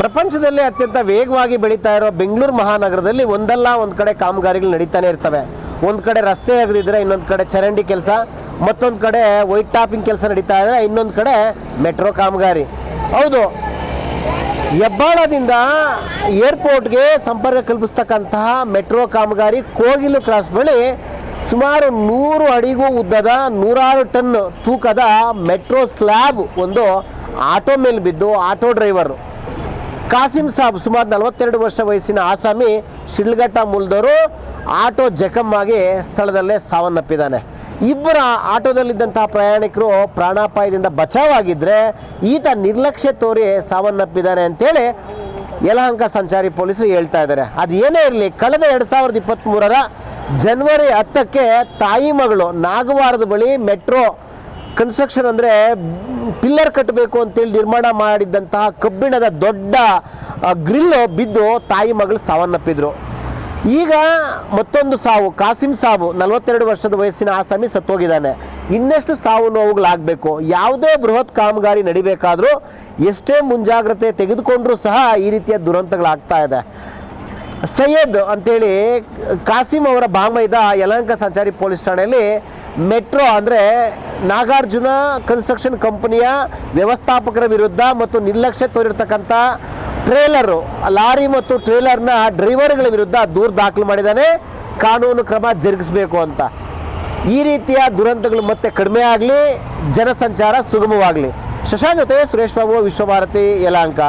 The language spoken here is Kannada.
ಪ್ರಪಂಚದಲ್ಲಿ ಅತ್ಯಂತ ವೇಗವಾಗಿ ಬೆಳೀತಾ ಇರೋ ಬೆಂಗಳೂರು ಮಹಾನಗರದಲ್ಲಿ ಒಂದಲ್ಲ ಒಂದು ಕಡೆ ಕಾಮಗಾರಿಗಳು ನಡೀತಾನೆ ಇರ್ತವೆ. ಒಂದು ಕಡೆ ರಸ್ತೆ ಆಗದಿದ್ರೆ ಇನ್ನೊಂದು ಕಡೆ ಚರಂಡಿ ಕೆಲಸ, ಮತ್ತೊಂದು ಕಡೆ ವೈಟ್ ಟಾಪಿಂಗ್ ಕೆಲಸ ನಡೀತಾ ಇದ್ರೆ ಇನ್ನೊಂದು ಕಡೆ ಮೆಟ್ರೋ ಕಾಮಗಾರಿ. ಹೌದು. ಹೆಬ್ಬಾಳದಿಂದ ಏರ್ಪೋರ್ಟ್ಗೆ ಸಂಪರ್ಕ ಕಲ್ಪಿಸ್ತಕ್ಕಂತಹ ಮೆಟ್ರೋ ಕಾಮಗಾರಿ ಕೋಗಿಲು ಕ್ರಾಸ್ ಬಳಿ ಸುಮಾರು ನೂರು ಅಡಿಗೂ ಉದ್ದದ ನೂರಾರು ಟನ್ ತೂಕದ ಮೆಟ್ರೋ ಸ್ಲ್ಯಾಬ್ ಒಂದು ಆಟೋ ಮೇಲೆ ಬಿದ್ದು ಆಟೋ ಡ್ರೈವರು. ಕಾಸಿಂ ಸಾಬ್ ಸುಮಾರು ನಲವತ್ತೆರಡು ವರ್ಷ ವಯಸ್ಸಿನ ಆಸಾಮಿ ಶಿಡ್ಲಘಟ್ಟ ಮೂಲದವರು ಆಟೋ ಜಖಮ್ಮಾಗಿ ಸ್ಥಳದಲ್ಲೇ ಸಾವನ್ನಪ್ಪಿದ್ದಾನೆ. ಇಬ್ಬರ ಆಟೋದಲ್ಲಿದ್ದಂತಹ ಪ್ರಯಾಣಿಕರು ಪ್ರಾಣಾಪಾಯದಿಂದ ಬಚಾವಾಗಿದ್ದರೆ ಈತ ನಿರ್ಲಕ್ಷ್ಯ ತೋರಿ ಸಾವನ್ನಪ್ಪಿದ್ದಾನೆ ಅಂತೇಳಿ ಯಲಹಂಕ ಸಂಚಾರಿ ಪೊಲೀಸರು ಹೇಳ್ತಾ ಇದ್ದಾರೆ. ಅದು ಏನೇ ಇರಲಿ, ಕಳೆದ ಎರಡು ಸಾವಿರದ ಇಪ್ಪತ್ತ್ಮೂರರ ಜನವರಿ ಹತ್ತಕ್ಕೆ ತಾಯಿ ಮಗಳು ನಾಗವಾರದ ಬಳಿ ಮೆಟ್ರೋ ಕನ್ಸ್ಟ್ರಕ್ಷನ್ ಅಂದರೆ ಪಿಲ್ಲರ್ ಕಟ್ಟಬೇಕು ಅಂತೇಳಿ ನಿರ್ಮಾಣ ಮಾಡಿದ್ದಂತಹ ಕಬ್ಬಿಣದ ದೊಡ್ಡ ಗ್ರಿಲ್ಲು ಬಿದ್ದು ತಾಯಿ ಮಗಳು ಸಾವನ್ನಪ್ಪಿದ್ರು. ಈಗ ಮತ್ತೊಂದು ಸಾವು, ಕಾಸಿಂ ಸಾವು ನಲವತ್ತೆರಡು ವರ್ಷದ ವಯಸ್ಸಿನ ಆಸಾಮಿ ಸತ್ತೋಗಿದ್ದಾನೆ. ಇನ್ನೆಷ್ಟು ಸಾವು ನೋವುಗಳಾಗಬೇಕು? ಯಾವುದೇ ಬೃಹತ್ ಕಾಮಗಾರಿ ನಡಿಬೇಕಾದ್ರೂ ಎಷ್ಟೇ ಮುಂಜಾಗ್ರತೆ ತೆಗೆದುಕೊಂಡ್ರೂ ಸಹ ಈ ರೀತಿಯ ದುರಂತಗಳಾಗ್ತಾ ಇದೆ. ಸೈಯದ್ ಅಂತೇಳಿ ಕಾಸಿಂ ಅವರ ಬಾಂಬೈದ ಯಲಹಂಕ ಸಂಚಾರಿ ಪೊಲೀಸ್ ಠಾಣೆಯಲ್ಲಿ ಮೆಟ್ರೋ ಅಂದರೆ ನಾಗಾರ್ಜುನ ಕನ್ಸ್ಟ್ರಕ್ಷನ್ ಕಂಪನಿಯ ವ್ಯವಸ್ಥಾಪಕರ ವಿರುದ್ಧ ಮತ್ತು ನಿರ್ಲಕ್ಷ್ಯ ತೋರಿರ್ತಕ್ಕಂಥ ಟ್ರೇಲರು, ಲಾರಿ ಮತ್ತು ಟ್ರೇಲರ್ನ ಡ್ರೈವರ್ಗಳ ವಿರುದ್ಧ ದೂರು ದಾಖಲು ಮಾಡಿದ್ದಾನೆ. ಕಾನೂನು ಕ್ರಮ ಜರುಗಿಸಬೇಕು ಅಂತ. ಈ ರೀತಿಯ ದುರಂತಗಳು ಮತ್ತೆ ಕಡಿಮೆ ಆಗಲಿ, ಜನಸಂಚಾರ ಸುಗಮವಾಗಲಿ. ಶಶಾಂಕ್ ಜೊತೆ ಸುರೇಶ್ ಬಾಬು ವಿಶ್ವಭಾರತಿ, ಯಲಹಂಕ.